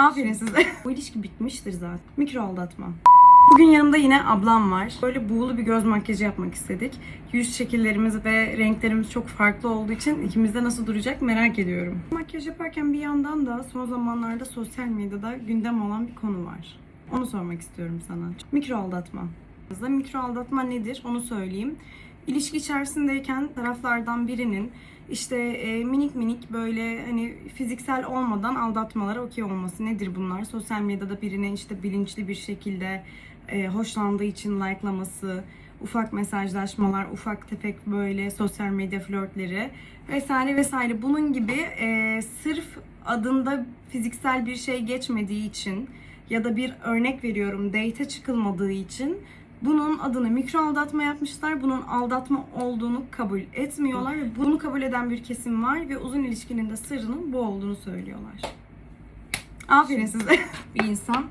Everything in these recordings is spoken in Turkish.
Aferin size. Bu ilişki bitmiştir zaten. Mikro aldatma. Bugün yanımda yine ablam var. Böyle buğulu bir göz makyajı yapmak istedik. Yüz şekillerimiz ve renklerimiz çok farklı olduğu için ikimizde nasıl duracak merak ediyorum. Makyaj yaparken bir yandan da son zamanlarda sosyal medyada gündem olan bir konu var. Onu sormak istiyorum sana. Mikro aldatma. Mikro aldatma nedir onu söyleyeyim. İlişki içerisindeyken taraflardan birinin işte e, minik minik böyle hani fiziksel olmadan aldatmalara okey olması nedir bunlar? Sosyal medyada birine işte bilinçli bir şekilde e, hoşlandığı için likelaması, ufak mesajlaşmalar, ufak tefek böyle sosyal medya flörtleri vesaire vesaire. Bunun gibi e, sırf adında fiziksel bir şey geçmediği için ya da bir örnek veriyorum date çıkılmadığı için bunun adını mikro aldatma yapmışlar. Bunun aldatma olduğunu kabul etmiyorlar ve bunu kabul eden bir kesim var ve uzun ilişkinin de sırrının bu olduğunu söylüyorlar. Aferin size. bir insan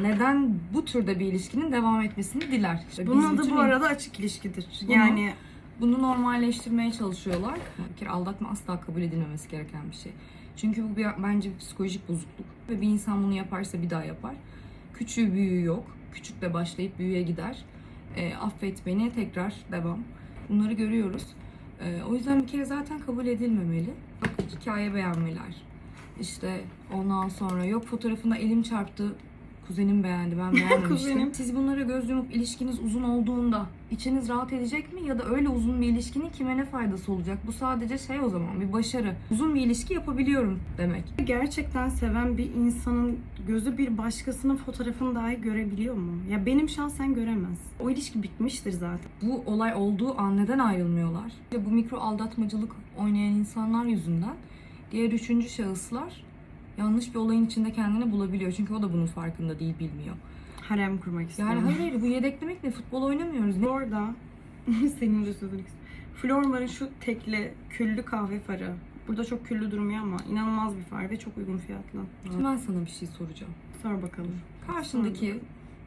neden bu türde bir ilişkinin devam etmesini diler. İşte Bunun adı bu arada açık ilişkidir. Bunu- Yani bunu normalleştirmeye çalışıyorlar. Bir kere aldatma asla kabul edilmemesi gereken bir şey. Çünkü bu bir, bence bir psikolojik bozukluk. Ve bir insan bunu yaparsa bir daha yapar. Küçüğü büyüğü yok. Küçükle başlayıp büyüğe gider. E, affet beni tekrar devam. Bunları görüyoruz. E, o yüzden bir kere zaten kabul edilmemeli. Bak hikaye beğenmeler. İşte ondan sonra yok fotoğrafında elim çarptı. Kuzenim beğendi ben beğenmemiştim. Kuzenim. Siz bunlara göz yumup ilişkiniz uzun olduğunda içiniz rahat edecek mi? Ya da öyle uzun bir ilişkinin kime ne faydası olacak? Bu sadece şey o zaman bir başarı. Uzun bir ilişki yapabiliyorum demek. gerçekten seven bir insanın gözü bir başkasının fotoğrafını dahi görebiliyor mu? Ya benim şahsen göremez. O ilişki bitmiştir zaten. Bu olay olduğu an neden ayrılmıyorlar? İşte bu mikro aldatmacılık oynayan insanlar yüzünden diğer üçüncü şahıslar yanlış bir olayın içinde kendini bulabiliyor. Çünkü o da bunun farkında değil, bilmiyor. Harem kurmak istiyorum. Yani hayır hayır bu yedeklemek ne? Futbol oynamıyoruz. Flor'da senin de sözünü Flormar'ın şu tekli küllü kahve farı. Burada çok küllü durmuyor ama inanılmaz bir far ve çok uygun fiyatlı. Şimdi ben sana bir şey soracağım. Sor bakalım. Karşındaki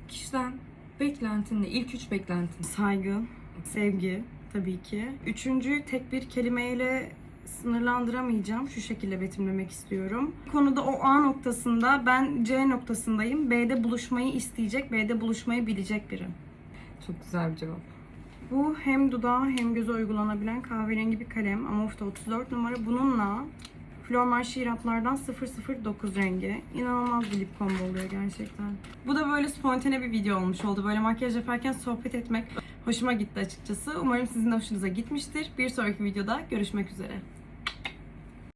kişiden beklentin ne? İlk üç beklentin. Saygı, sevgi tabii ki. Üçüncüyü tek bir kelimeyle sınırlandıramayacağım. Şu şekilde betimlemek istiyorum. Konuda o A noktasında ben C noktasındayım. B'de buluşmayı isteyecek, B'de buluşmayı bilecek biri. Çok güzel bir cevap. Bu hem dudağa hem göze uygulanabilen kahverengi bir kalem. Amorf'ta 34 numara. Bununla Flormar şiraplardan 009 rengi. İnanılmaz bir lip combo oluyor gerçekten. Bu da böyle spontane bir video olmuş oldu. Böyle makyaj yaparken sohbet etmek hoşuma gitti açıkçası. Umarım sizin de hoşunuza gitmiştir. Bir sonraki videoda görüşmek üzere.